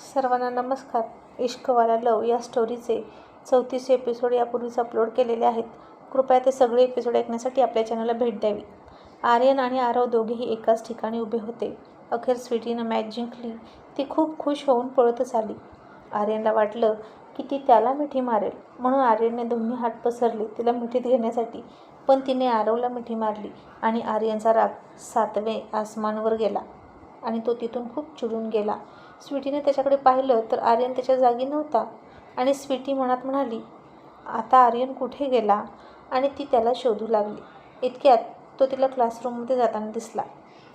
सर्वांना नमस्कार. इश्कवाला लव या स्टोरीचे चौतीस एपिसोड यापूर्वीच अपलोड केलेले आहेत. कृपया ते सगळे एपिसोड ऐकण्यासाठी आपल्या चॅनलला भेट द्यावी. आर्यन आणि आरव दोघेही एकाच ठिकाणी उभे होते. अखेर स्वीटीनं मॅच जिंकली. ती खूप खुश होऊन पळतच आली. आर्यनला वाटलं की ती त्याला मिठी मारेल. म्हणून आर्यनने दोन्ही हात पसरले तिला मिठीत घेण्यासाठी. पण तिने आरवला मिठी मारली आणि आर्यनचा राग सातवे आसमानवर गेला आणि तो तिथून खूप चिडून गेला. स्वीटीने त्याच्याकडे पाहिलं तर आर्यन त्याच्या जागी नव्हता. आणि स्वीटी मनात म्हणाली आता आर्यन कुठे गेला? आणि ती त्याला शोधू लागली. इतक्यात तो तिला क्लासरूममध्ये जाताना दिसला.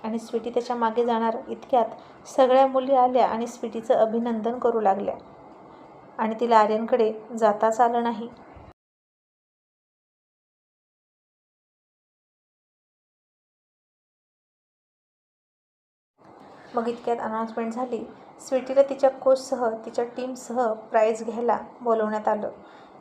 आणि स्वीटी त्याच्यामागे जाणार इतक्यात सगळ्या मुली आल्या आणि स्वीटीचं अभिनंदन करू लागल्या. आणि तिला आर्यनकडे जाताच आलं नाही. मग इतक्यात अनाऊन्समेंट झाली. स्वीटीला तिच्या कोचसह तिच्या टीमसह प्राईज घ्यायला बोलवण्यात आलं.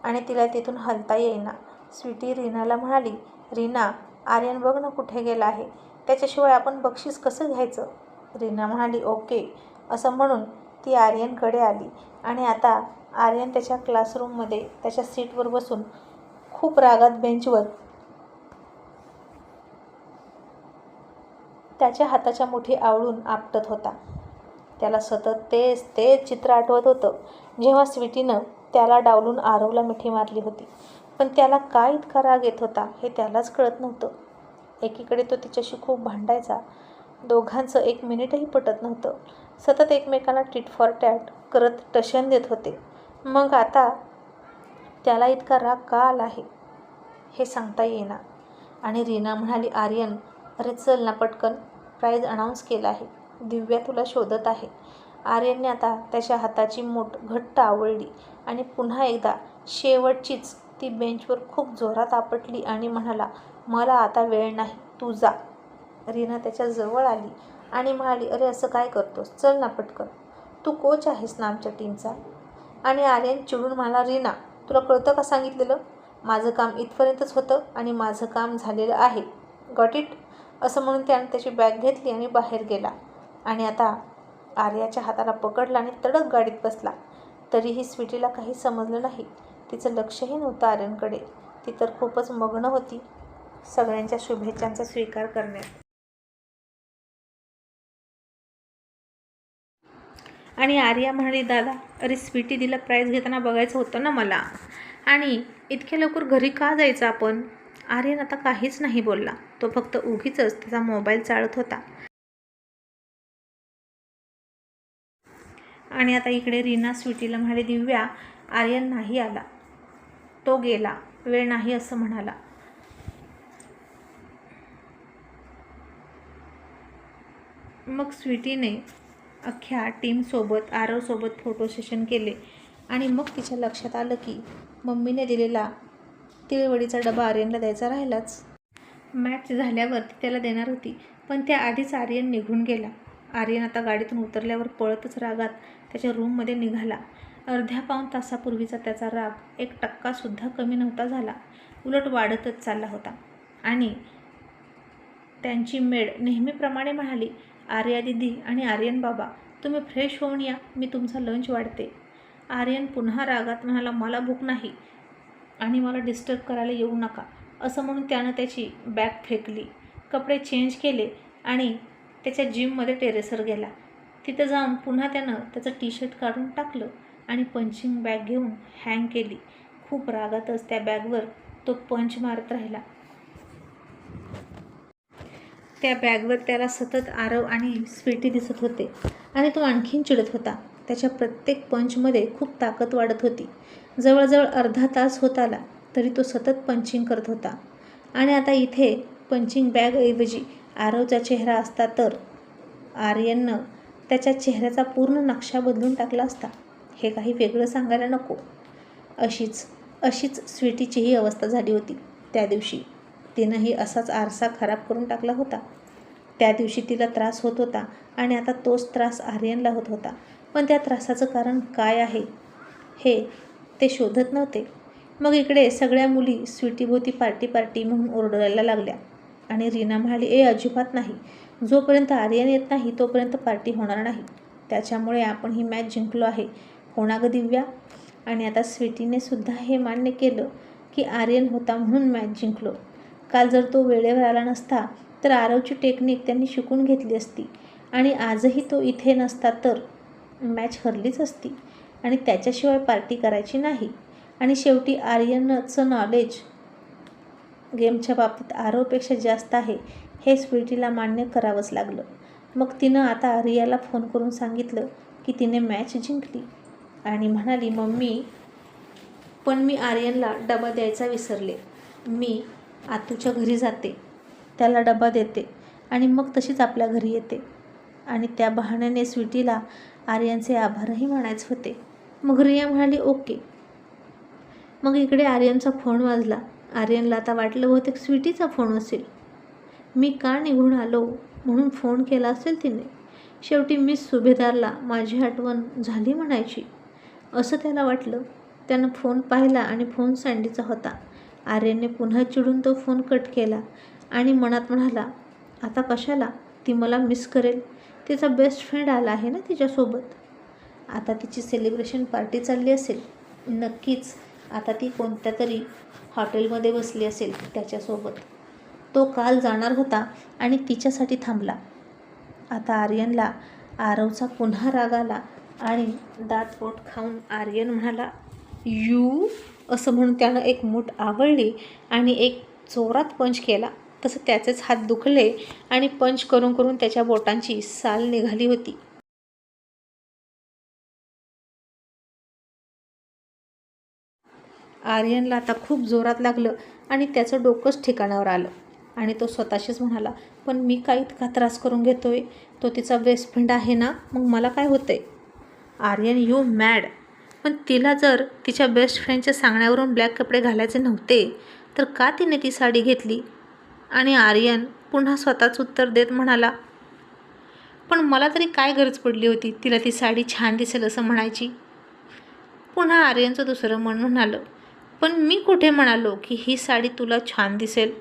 आणि तिला तिथून हलता येईना. स्वीटी रीनाला म्हणाली रीना आर्यन बघ ना कुठे गेला आहे. त्याच्याशिवाय आपण बक्षीस कसं घ्यायचं? रीना म्हणाली ओके. असं म्हणून ती आर्यनकडे आली. आणि आता आर्यन त्याच्या क्लासरूममध्ये त्याच्या सीटवर बसून खूप रागात बेंचवर त्याच्या हाताच्या मुठी आवळून आपटत होता. त्याला सतत तेच तेच चित्र आठवत होतं. जेव्हा स्वीटीनं त्याला डावलून आरवला मिठी मारली होती. पण त्याला काय इतका राग येत होता हे त्यालाच कळत नव्हतं. एकीकडे तो तिच्याशी खूप भांडायचा. दोघांचं एक मिनिटही पटत नव्हतं. सतत एकमेकांना टिट फॉर टॅट करत टशन देत होते. मग आता त्याला इतका राग का आला आहे? हे सांगता येईना. आणि रीना म्हणाली आर्यन अरे चल ना पटकन. प्राईज अनाऊन्स केला आहे. दिव्या तुला शोधत आहे. आर्यनने आता त्याच्या हाताची मूठ घट्ट आवळली आणि पुन्हा एकदा शेवटचीच ती बेंचवर खूप जोरात आपटली आणि म्हणाला मला आता वेळ नाही. तू जा. रीना त्याच्याजवळ आली आणि म्हणाली अरे असं काय करतोस? चल ना पटकन. तू कोच आहेस ना आमच्या टीमचा? आणि आर्यन चिडून म्हणाला रीना तुला कळतं का सांगितलेलं? माझं काम इथपर्यंतच होतं आणि माझं काम झालेलं आहे. गॉट इट असं म्हणून त्याने त्याची बॅग घेतली आणि बाहेर गेला. आणि आता आर्याच्या हाताला पकडला आणि तडक गाडीत बसला. तरीही स्वीटीला काही समजलं नाही. तिचं लक्षही नव्हतं आर्यनकडे ती तर खूपच मग्न होती सगळ्यांच्या शुभेच्छांचा स्वीकार करण्यात. आणि आर्या म्हणाली दादा अरे स्वीटी दिला प्राईज घेताना बघायचं होतं ना मला? आणि इतक्या लवकर घरी का जायचं आपण? आर्यन आता काहीच नाही बोलला. तो फक्त उगीचच त्याचा मोबाईल चाळत होता. आणि आता इकडे रीना स्वीटीला म्हणाले दिव्या आर्यन नाही आला. तो गेला. वेळ नाही असं म्हणाला. मग स्वीटीने अख्ख्या टीमसोबत आरवसोबत फोटो सेशन केले. आणि मग तिच्या लक्षात आलं की मम्मीने दिलेला तिळवडीचा डबा आर्यनला द्यायचा राहिलाच. मॅच झाल्यावर ती त्याला देणार होती पण त्याआधीच आर्यन निघून गेला. आर्यन आता गाडीतून उतरल्यावर पळतच रागात त्याच्या रूममध्ये निघाला. अर्ध्या पाऊण तासापूर्वीचा त्याचा राग एक टक्कासुद्धा कमी नव्हता झाला. उलट वाढतच चालला होता. आणि त्यांची मेड नेहमीप्रमाणे म्हणाली आर्या दिदी आणि आर्यन बाबा तुम्ही फ्रेश होऊन या मी तुमचा लंच वाढते. आर्यन पुन्हा रागात म्हणाला मला भूक नाही. आणि मला डिस्टर्ब करायला येऊ नका. असं म्हणून त्यानं त्याची बॅग फेकली. कपडे चेंज केले आणि त्याच्या जिममध्ये टेरेसवर गेला. तिथं जाऊन पुन्हा त्यानं त्याचं टी शर्ट काढून टाकलं आणि पंचिंग बॅग घेऊन हँग केली. खूप रागातच त्या बॅगवर तो पंच मारत राहिला. त्या बॅगवर त्याला सतत आरव आणि स्वीटी दिसत होते. आणि तो आणखीन चिडत होता. त्याच्या प्रत्येक पंचमध्ये खूप ताकद वाढत होती. जवळजवळ अर्धा तास होत आला तरी तो सतत पंचिंग करत होता. आणि आता इथे पंचिंग बॅगऐवजी आरवचा चेहरा असता तर आर्यननं त्याच्या चेहऱ्याचा पूर्ण नक्षा बदलून टाकला असता. हे काही वेगळं सांगायला नको. अशीच अशीच स्वीटीचीही अवस्था झाली होती. त्या दिवशी तिनंही असाच आरसा खराब करून टाकला होता. त्या दिवशी तिला त्रास होत होता आणि आता तोच त्रास आर्यनला होत होता. पण त्या त्रासाचं कारण काय आहे? हे ते शोधत नव्हते. मग इकडे सगळ्या मुली स्वीटीभोवती पार्टी पार्टी म्हणून ओरडायला लागल्या. आणि रीना म्हणाली ए अजिबात नाही. जोपर्यंत आर्यन येत नाही तोपर्यंत पार्टी होणार नाही. त्याच्यामुळे आपण ही मॅच जिंकलो आहे. हो दिव्या. आणि आता स्वीटीने सुद्धा हे मान्य केलं की आर्यन होता म्हणून मॅच जिंकलो. काल जर तो वेळेवर आला नसता तर आरवची टेक्निक त्यांनी शिकून घेतली असती. आणि आजही तो इथे नसता तर मॅच हरलीच असती. आणि त्याच्याशिवाय पार्टी करायची नाही. आणि शेवटी आर्यनचं नॉलेज गेमच्या बाबतीत आरवपेक्षा जास्त आहे हे स्वीटीला मान्य करावंच लागलं. मग तिनं आता रियाला फोन करून सांगितलं की तिने मॅच जिंकली. आणि म्हणाली मम्मी पण मी आर्यनला डबा द्यायचा विसरले. मी आतूच्या घरी जाते. त्याला डबा देते आणि मग तशीच आपल्या घरी येते. आणि त्या बहाण्याने स्वीटीला आर्यनचे आभारही म्हणायचे होते. मग रिया म्हणाली ओके. मग इकडे आर्यनचा फोन वाजला. आर्यनला आता वाटलं बहुतेक स्वीटीचा फोन असेल. मी का निघून आलो? म्हणून फोन केला असेल तिने. शेवटी मी सुभेदारला माझी आठवण झाली म्हणायची. असं त्याला वाटलं. त्यानं फोन पाहिला आणि फोन सँडीचा होता. आर्यनने पुन्हा चिडून तो फोन कट केला आणि मनात म्हणाला आता कशाला? ती मला मिस करेल. तिचा बेस्ट फ्रेंड आला आहे ना तिच्यासोबत. आता तिची सेलिब्रेशन पार्टी चालली असेल नक्कीच आता ती कोणत्या तरी हॉटेलमध्ये बसली असेल त्याच्यासोबत. तो काल जाणार होता आणि तिच्यासाठी थांबला. आता आर्यनला आरवचा पुन्हा राग आला आणि दात पोट खाऊन आर्यन म्हणाला यू असं म्हणून त्यानं एक मूठ आवळली आणि एक जोरात पंच केला. तसं त्याचेच हात दुखले आणि पंच करून करून त्याच्या बोटांची साल निघाली होती. आर्यनला आता खूप जोरात लागलं आणि त्याचं डोकंच ठिकाणावर आलं. आणि तो स्वतःशीच म्हणाला पण मी काय इतका त्रास करून घेतोय? तो तिचा बेस्ट फ्रेंड आहे ना? मग मला काय होतंय? Aryan you mad. पण तिला जर तिच्या बेस्ट फ्रेंडच्या सांगण्यावरून ब्लॅक कपडे घालायचे नव्हते तर का तिने ती साडी घेतली? आणि आर्यन पुन्हा स्वतःच उत्तर देत म्हणाला पण मला तरी काय गरज पडली होती तिला ती साडी छान दिसेल असं म्हणायची? पुन्हा आर्यनचं दुसरं मन म्हणालं पण मी कुठे म्हणालो की ही साडी तुला छान दिसेल?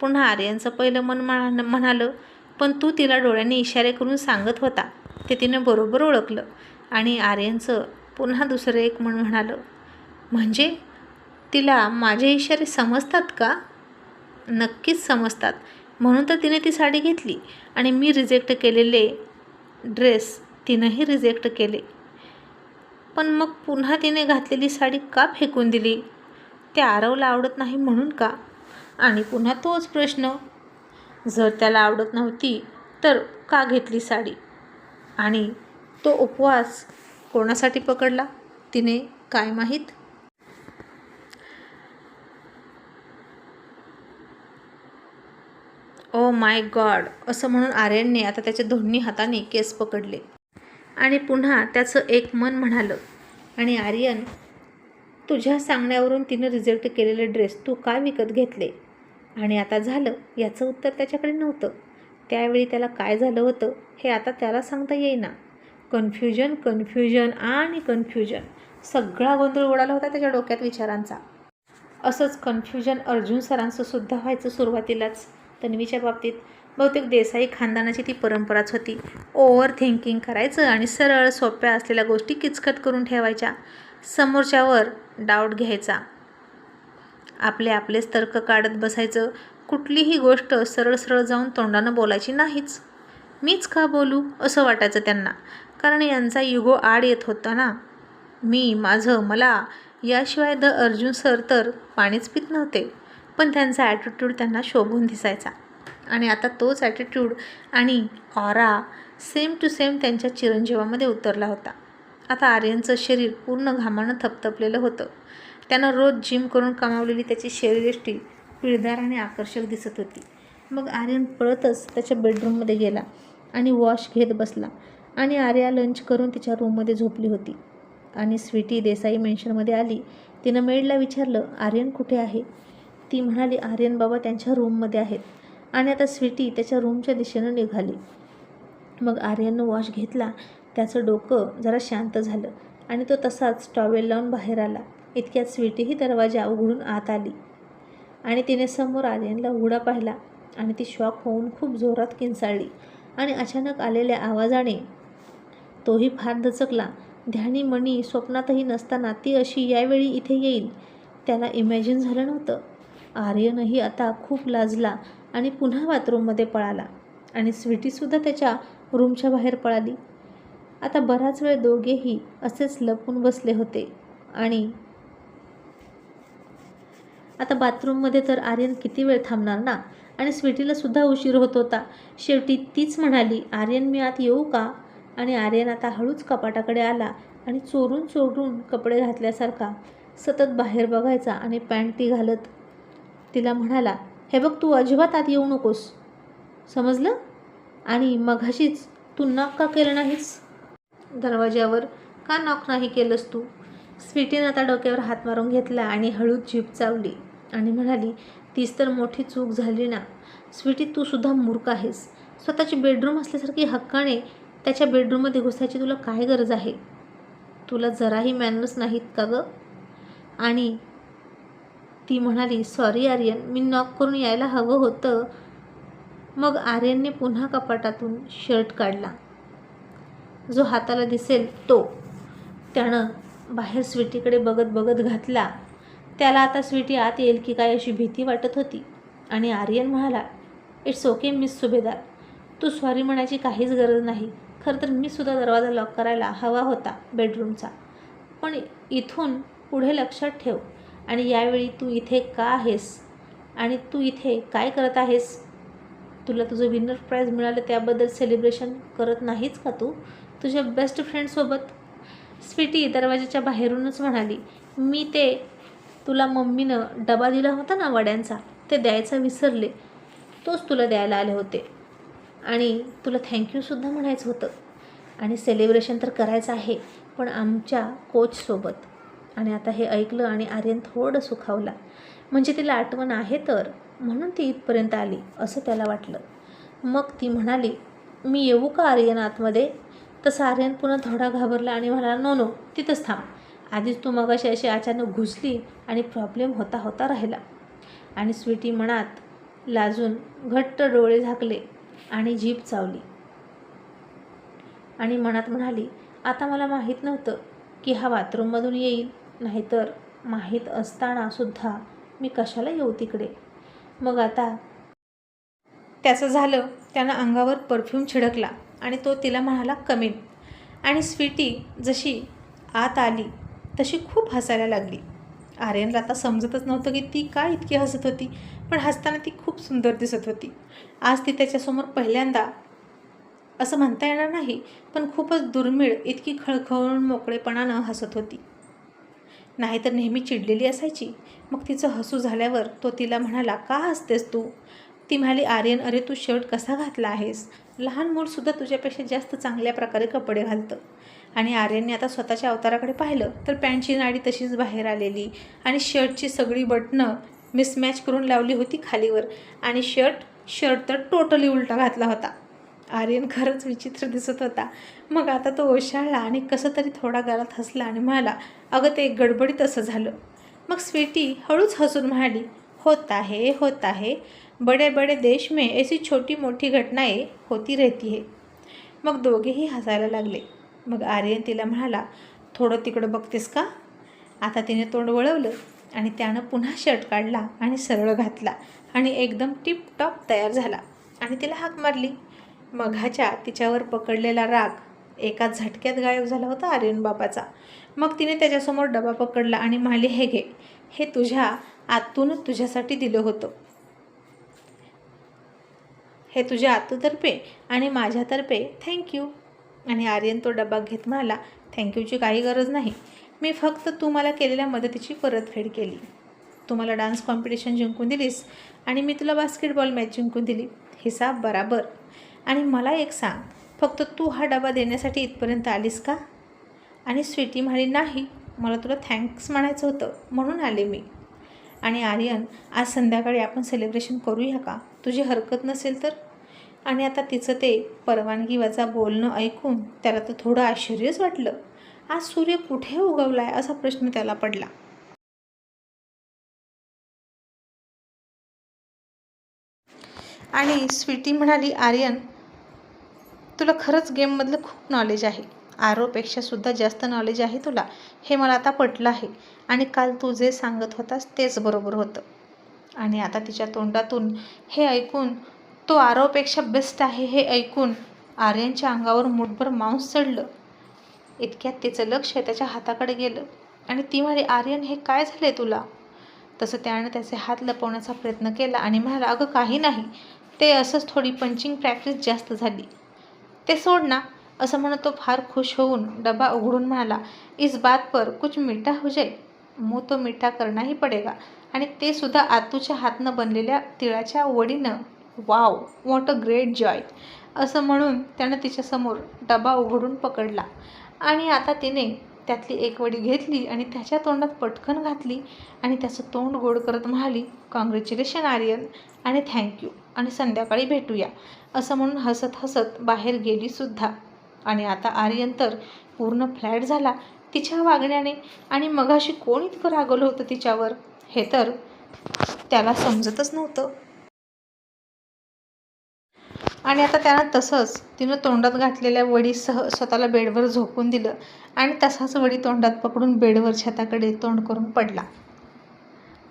पुन्हा आर्यनचं पहिलं मन म्हणा म्हणालं पण तू तिला डोळ्यांनी इशारे करून सांगत होता. ते तिनं बरोबर ओळखलं. आणि आर्यनचं पुन्हा दुसरं एक मन म्हणालं म्हणजे? तिला माझे इशारे समजतात का? नक्कीच समजतात. म्हणून तर तिने ती साडी घेतली आणि मी रिजेक्ट केलेले ड्रेस तिनंही रिजेक्ट केले. पण मग पुन्हा तिने घातलेली साडी का फेकून दिली? ते आरवला आवडत नाही म्हणून का? आणि पुन्हा तोच प्रश्न. जर त्याला आवडत नव्हती तर का घेतली साडी? आणि तो उपवास कोणासाठी पकडला? तिने काय माहीत? ओ माय गॉड असं म्हणून आर्यनने आता त्याच्या दोन्ही हाताने केस पकडले. आणि पुन्हा त्याचं एक मन म्हणालं आणि आर्यन तुझ्या सांगण्यावरून तिनं रिजेक्ट केलेले ड्रेस तू का विकत घेतले? आणि आता झालं याचं उत्तर त्याच्याकडे नव्हतं. त्यावेळी त्याला काय झालं होतं हे आता त्याला सांगता येईना. कन्फ्युजन कन्फ्युजन आणि कन्फ्युजन. सगळा गोंधळ उडाला होता त्याच्या डोक्यात विचारांचा. असंच कन्फ्युजन अर्जुन सरांचं सुद्धा व्हायचं सुरुवातीलाच. तन्वीच्या बाबतीत बहुतेक देसाई खानदानाची ती परंपराच होती. ओव्हर थिंकिंग करायचं आणि सरळ सोप्या असलेल्या गोष्टी किचकट करून ठेवायच्या. समोरच्यावर डाऊट घ्यायचा. आपले आपलेच तर्क काढत बसायचं. कुठलीही गोष्ट सरळ सरळ जाऊन तोंडानं बोलायची नाहीच. मीच का बोलू? असं वाटायचं त्यांना. कारण यांचा युगो आड येत होता ना. मी माझं मला याशिवाय द अर्जुन सर तर पाणीच पित नव्हते. पण त्यांचा ॲटिट्यूड त्यांना शोभून दिसायचा. आणि आता तोच ॲटिट्यूड आणि ऑरा सेम टू सेम त्यांच्या चिरंजीवामध्ये उतरला होता. आता आर्यनचं शरीर पूर्ण घामानं थपथपलेलं होतं. त्यानं रोज जिम करून कमावलेली त्याची शरीरयष्टी पिळदार आणि आकर्षक दिसत होती. मग आर्यन पळतच त्याच्या बेडरूममध्ये गेला आणि वॉश घेत बसला आणि आर्या लंच करून तिच्या रूममध्ये झोपली होती. आणि स्वीटी देसाई मेन्शनमध्ये आली. तिनं मेडला विचारलं आर्यन कुठे आहे? ती म्हणाली आर्यन बाबा त्यांच्या रूममध्ये आहेत. आणि आता स्वीटी त्याच्या रूमच्या दिशेनं निघाली. मग आर्यननं वॉश घेतला. त्याचं डोकं जरा शांत झालं आणि तो तसाच टॉवेल लावून बाहेर आला. इतक्यात स्वीटीही दरवाजा उघडून आत आली. आणि तिने समोर आर्यनला उघडा पाहिला आणि ती शॉक होऊन खूप जोरात किंचाळली आणि अचानक आलेल्या आवाजाने तोही फार दचकला ध्यानी मणी स्वप्नातही नसताना ती अशी यावेळी इथे येईल? त्याला इमॅजिन झालं नव्हतं. आर्यनही आता खूप लाजला आणि पुन्हा बाथरूममध्ये पळाला. आणि स्वीटीसुद्धा त्याच्या रूमच्या बाहेर पळाली. आता बराच वेळ दोघेही असेच लपून बसले होते. आणि आता बाथरूममध्ये तर आर्यन किती वेळ थांबणार ना? आणि स्वीटीला सुद्धा उशीर होत होता. शेवटी तीच म्हणाली आर्यन मी आत येऊ का? आणि आर्यन आता हळूच कपाटाकडे आला आणि चोरून चोरून कपडे घातल्यासारखा सतत बाहेर बघायचा आणि पॅन्ट ती घालत तिला म्हणाला हे बघ तू अजिबात आत येऊ नकोस. समजलं? आणि मघाशीच तू नॉक का केलं नाहीस? दरवाज्यावर का नॉक नाही केलंस तू? स्वीटीनं आता डोक्यावर हात मारून घेतला आणि हळूच जीप चावली आणि म्हणाली तीच तर मोठी चूक झाली ना. स्वीटी तू सुद्धा मूर्ख आहेस. स्वतःची बेडरूम असल्यासारखी हक्काने त्याच्या बेडरूममध्ये घुसायची तुला काय गरज आहे? तुला जराही मॅनर्स नाहीत का गं? आणि ती म्हणाली सॉरी आर्यन मी नॉक करून यायला हवं होतं. मग आर्यनने पुन्हा कपाटातून शर्ट काढला. जो हाताला दिसेल तो. त्यानं बाहेर स्वीटीकडे बघत बघत घातला. त्याला आता स्वीटी आत येईल की काय अशी भीती वाटत होती. आणि आर्यन म्हणाला इट्स ओके मिस सुभेदार तू सॉरी म्हणायची काहीच गरज नाही. खरं तर मी सुद्धा दरवाजा लॉक करायला हवा होता बेडरूमचा पण इथून पुढे लक्षात ठेव. आणि यावेळी तू इथे का आहेस? आणि तू इथे काय करत आहेस? तुला तुझं विनर प्राईज मिळालं त्याबद्दल सेलिब्रेशन करत नाहीच का तू? तुझ्या बेस्ट फ्रेंडसोबत स्वीटी दरवाजाच्या बाहेरूनच म्हणाली मी ते तुला मम्मीनं डबा दिला होता ना वड्यांचा ते द्यायचा विसरले. तोच तुला द्यायला आले होते. आणि तुला थँक्यूसुद्धा म्हणायचं होतं. आणि सेलिब्रेशन तर करायचं आहे पण आमच्या कोचसोबत आणि आता हे ऐकलं आणि आर्यन थोडं सुखावला. म्हणजे तिला आठवण आहे तर म्हणून ती इथपर्यंत आली असं त्याला वाटलं. मग ती म्हणाली मी येऊ का आर्यन आतमध्ये तसं आर्यन पुन्हा थोडा घाबरला आणि म्हणाला नो नो तिथंच थांब. आधीच तू मगाशी अशी अचानक घुसली आणि प्रॉब्लेम होता होता राहिला. आणि स्वीटी मनात लाजून घट्ट डोळे झाकले आणि जीभ चावली. आणि मनात म्हणाली आता मला माहीत नव्हतं की हा बाथरूममधून येईल. नाहीतर माहीत असताना सुद्धा मी कशाला येऊ तिकडे? मग आता त्याचं झालं त्यानं अंगावर परफ्यूम छिडकला आणि तो तिला म्हणाला कमीन. आणि स्वीटी जशी आत आली तशी खूप हसायला लागली. आर्यनला आता समजतच नव्हतं की ती का इतकी हसत होती पण हसताना ती खूप सुंदर दिसत होती. आज ती त्याच्यासमोर पहिल्यांदा असं म्हणता येणार नाही पण खूपच दुर्मिळ इतकी खळखळून मोकळेपणानं हसत होती. नाहीतर नेहमी चिडलेली असायची. मग तिचं हसू झाल्यावर तो तिला म्हणाला का हसतेस तू? ती म्हणाली आर्यन अरे तू शर्ट कसा घातला आहेस? लहान मूलसुद्धा तुझ्यापेक्षा जास्त चांगल्या प्रकारे कपडे घालतं. आणि आर्यनने आता स्वतःच्या अवताराकडे पाहिलं तर पॅन्टची नाडी तशीच बाहेर आलेली आणि शर्टची सगळी बटणं मिसमॅच करून लावली होती खालीवर. आणि शर्ट शर्ट तर टोटली उलटा घातला होता. आर्यन खरंच विचित्र दिसत होता. मग आता तो ओशाळला आणि कसं तरी थोडा गालात हसला आणि म्हणाला अगं ते गडबडीत असं झालं. मग स्वीटी हळूच हसून म्हणाली होत आहे होत आहे. बड़े बड़े देश में ऐसी छोटी मोठी घटनाएं होती रहती है. मग दोघेही हसायला लागले. मग आर्यन तिला म्हणाला थोडं तिकडं बघतेस का? आता तिने तोंड वळवलं आणि त्यानं पुन्हा शर्ट काढला आणि सरळ घातला आणि एकदम टिपटॉप तयार झाला आणि तिला हाक मारली. मघाच्या तिच्यावर पकडलेला राग एका झटक्यात गायब झाला होता आर्यन बाबाचा मग तिने त्याच्यासमोर डबा पकडला आणि म्हणाली हे घे. हे तुझ्या आतूनच तुझ्यासाठी दिलं होतं. हे तुझ्या आतूतर्फे आणि माझ्यातर्फे. थँक्यू आणि आर्यन तो डबा घेत म्हणाला थँक्यूची काही गरज नाही. मी फक्त तू मला केलेल्या मदतीची परतफेड केली. तू मला डान्स कॉम्पिटिशन जिंकून दिलीस आणि मी तुला बास्केटबॉल मॅच जिंकून दिली. हिसाब बराबर. आणि मला एक सांग फक्त तू हा डबा देण्यासाठी इथपर्यंत आलीस का? आणि स्वीटी म्हणाली नाही मला तुला थँक्स म्हणायचं होतं म्हणून आले मी. आणि आर्यन आज संध्याकाळी आपण सेलिब्रेशन करूया का? तुझी हरकत नसेल तर? आणि आता तिचं ते परवानगी वजा बोलणं ऐकून त्याला तर थोडं आश्चर्यच वाटलं. आज सूर्य कुठे उगवला आहे असा प्रश्न त्याला पडला. आणि स्वीटी म्हणाली आर्यन तुला खरंच गेममधलं खूप नॉलेज आहे. आरोपेक्षा सुद्धा जास्त नॉलेज आहे तुला. हे मला आता पटलं आहे. आणि काल तू जे सांगत होतास तेच बरोबर होतं. आणि आता तिच्या तोंडातून हे ऐकून तो आरोपेक्षा बेस्ट आहे हे ऐकून आर्यनच्या अंगावर मुठभर मांस चढलं. इतक्यात तिचं लक्ष त्याच्या हाताकडे गेलं. आणि ती म्हणाली आर्यन हे काय झाले तुला? तसं त्याने त्याचे हात लपवण्याचा प्रयत्न केला आणि म्हणाला अगं काही नाही. ते असंच थोडी पंचिंग प्रॅक्टिस जास्त झाली. ते सोड ना असं म्हणत तो फार खुश होऊन डबा उघडून म्हणाला इस बात पर कुछ मीठा हो जाए? मुँह तो मीठा करनाही पडेगा. आणि ते सुद्धा आतूच्या हातनं बनलेल्या तिळाच्या वडीनं. Wow what a great joy असं म्हणून त्यानं तिच्यासमोर डबा उघडून पकडला. आणि आता तिने त्यातली एक वडी घेतली आणि त्याच्या तोंडात पटकन घातली आणि त्याचं तोंड गोड करत म्हणाली कॉंग्रॅच्युलेशन आर्यन आणि थँक्यू आणि संध्याकाळी भेटूया. असं म्हणून हसत हसत बाहेर गेलीसुद्धा आणि आता आर्यन तर पूर्ण फ्लॅट झाला तिच्या वागण्याने आणि मगाशी कोण इतकं रागवलं होतं तिच्यावर? हे तर त्याला समजतच नव्हतं. आणि आता त्यानं तसंच तिनं तोंडात घातलेल्या वडीसह स्वतःला बेडवर झोपून दिलं आणि तसाच वडी तोंडात पकडून बेडवर छताकडे तोंड करून पडला.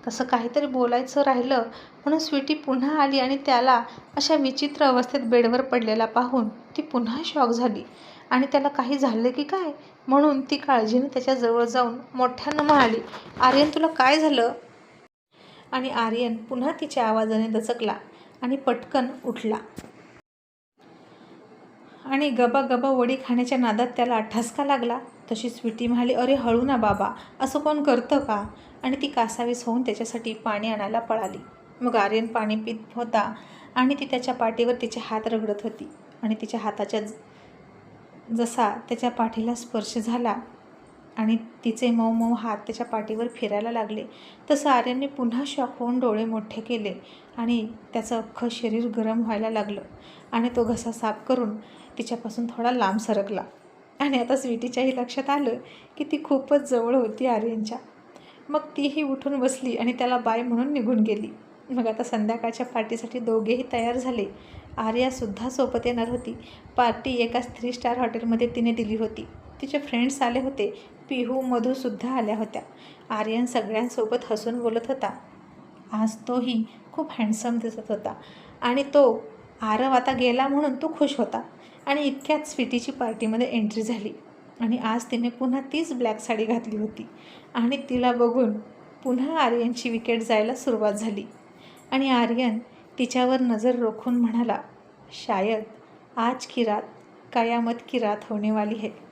तसं काहीतरी बोलायचं राहिलं म्हणून स्वीटी पुन्हा आली आणि त्याला अशा विचित्र अवस्थेत बेडवर पडलेला पाहून ती पुन्हा शॉक झाली. आणि त्याला काही झालं की काय? म्हणून ती काळजीने त्याच्याजवळ जाऊन मोठ्यानं म्हणाली आर्यन तुला काय झालं? आणि आर्यन पुन्हा तिच्या आवाजाने दचकला आणि पटकन उठला. आणि गबा गबा वडी खाण्याच्या नादात त्याला अठ्ठासका लागला. तशी स्वीटी म्हणाली अरे हळू ना बाबा. असं कोण करतं का? आणि ती कासावीस होऊन त्याच्यासाठी पाणी आणायला पळाली. मग आर्यन पाणी पित होता आणि ती त्याच्या पाठीवर तिचे हात रगडत होती. आणि तिच्या हाताच्या ज- जसा त्याच्या पाठीला स्पर्श झाला आणि तिचे मऊ मऊ हात त्याच्या पाठीवर फिरायला लागले तसं आर्यनने पुन्हा शॉक होऊन डोळे मोठे केले आणि त्याचं अख्खं शरीर गरम व्हायला लागलं आणि तो घसा साफ करून तिच्यापासून थोडा लांब सरकला. आणि आता स्वीटीच्याही लक्षात आलं की ती खूपच जवळ होती आर्यनच्या. मग तीही उठून बसली आणि त्याला बाय म्हणून निघून गेली. मग आता संध्याकाळच्या पार्टीसाठी दोघेही तयार झाले. आर्यासुद्धा सोबत येणार होती. पार्टी एका थ्री स्टार हॉटेलमध्ये तिने दिली होती. तिचे फ्रेंड्स आले होते. पिहू मधूसुद्धा आल्या होत्या. आर्यन सगळ्यांसोबत हसून बोलत होता. आज तोही खूप हँडसम दिसत होता. आणि तो आरव आता गेला म्हणून तो खुश होता. आणि इतक्याच स्वीटीची पार्टीमध्ये एंट्री झाली. आणि आज तिने पुन्हा तीच ब्लॅक साडी घातली होती. आणि तिला बघून पुन्हा आर्यनची विकेट जायला सुरुवात झाली. आणि आर्यन तिच्यावर नजर रोखून म्हणाला शायद आज की रात कयामत की रात होने वाली है.